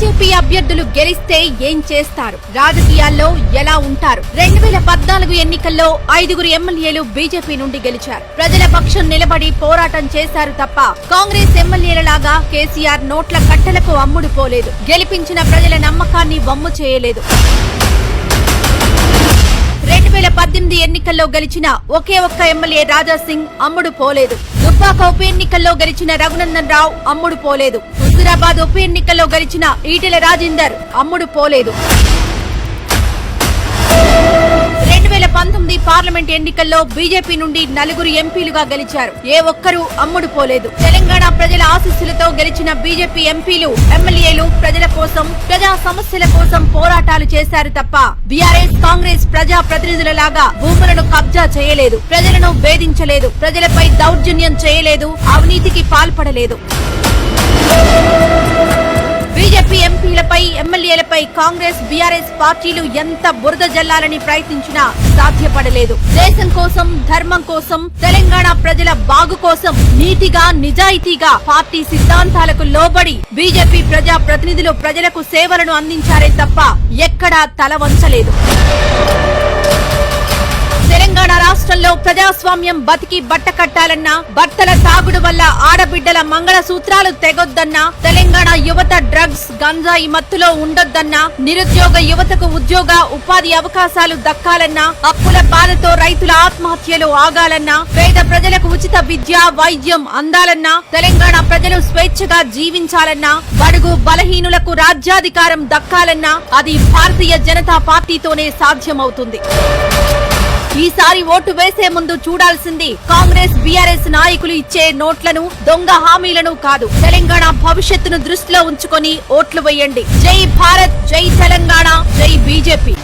BJP అభ్యర్థులు గెలిస్తే ఏం చేస్తారు? రాజకీయాల్లో ఎలా ఉంటారు? రెండు వేల పద్నాలుగు ఎన్నికల్లో ఐదుగురు ఎమ్మెల్యేలు బీజేపీ నుండి గెలిచారు. ప్రజల పక్షం నిలబడి పోరాటం చేశారు తప్ప కాంగ్రెస్ ఎమ్మెల్యేలలాగా కేసీఆర్ నోట్ల కట్టలకు అమ్ముడు పోలేదు గెలిపించిన ప్రజల నమ్మకాన్ని వమ్ము చేయలేదు. వేల ఎన్నికల్లో గెలిచిన ఒకే ఒక్క ఎమ్మెల్యే రాజా సింగ్ అమ్ముడు పోలేదు. దుబ్బాక ఉప ఎన్నికల్లో గెలిచిన రఘునందన్ రావు అమ్ముడు పోలేదు. హుజురాబాద్ ఉప ఎన్నికల్లో గెలిచిన ఈటెల రాజేందర్ అమ్ముడు పోలేదు. పంతొమ్మిది పార్లమెంట్ ఎన్నికల్లో బీజేపీ నుండి నలుగురు ఎంపీలుగా గెలిచారు. ఏ ఒక్కరూ అమ్ముడు పోలేదు. తెలంగాణ ప్రజల ఆశీస్సులతో గెలిచిన బీజేపీ ఎంపీలు ఎమ్మెల్యేలు ప్రజల కోసం ప్రజా సమస్యల కోసం పోరాటాలు చేశారు తప్ప బీఆర్ఎస్ కాంగ్రెస్ ప్రజా ప్రతినిధులలాగా భూములను కబ్జా చేయలేదు ప్రజలను వేధించలేదు ప్రజలపై దౌర్జన్యం చేయలేదు అవినీతికి పాల్పడలేదు. బీజేపీ ఎంపీలపై ఎమ్మెల్యేలపై కాంగ్రెస్ బీఆర్ఎస్ పార్టీలు ఎంత బురద జల్లాలని ప్రయత్నించినా సాధ్యపడలేదు. దేశం కోసం ధర్మం కోసం తెలంగాణ ప్రజల బాగు కోసం నీతిగా నిజాయితీగా పార్టీ సిద్ధాంతాలకు లోబడి బీజేపీ ప్రజా ప్రతినిధులు ప్రజలకు సేవలను అందించారే తప్ప ఎక్కడా తల వంచలేదు. దేశంలో ప్రజాస్వామ్యం బతికి బట్ట కట్టాలన్నా భర్తల తాగుడు వల్ల ఆడబిడ్డల మంగళ సూత్రాలు తెగొద్దన్నా తెలంగాణ యువత డ్రగ్స్ గంజాయి మత్తులో ఉండొద్దన్నా నిరుద్యోగ యువతకు ఉద్యోగ ఉపాధి అవకాశాలు దక్కాలన్నా అప్పుల బాధతో రైతుల ఆత్మహత్యలు ఆగాలన్నా పేద ప్రజలకు ఉచిత విద్య వైద్యం అందాలన్నా తెలంగాణ ప్రజలు స్వేచ్ఛగా జీవించాలన్నా బడుగు బలహీనులకు రాజ్యాధికారం దక్కాలన్నా అది భారతీయ జనతా పార్టీతోనే సాధ్యమవుతుంది. ఈసారి ఓటు వేసే ముందు చూడాల్సింది కాంగ్రెస్ బీఆర్ఎస్ నాయకులు ఇచ్చే నోట్లను దొంగ హామీలను కాదు. తెలంగాణ భవిష్యత్తును దృష్టిలో ఉంచుకొని ఓట్లు వేయండి. జై భారత్ జై తెలంగాణ జై బీజేపీ.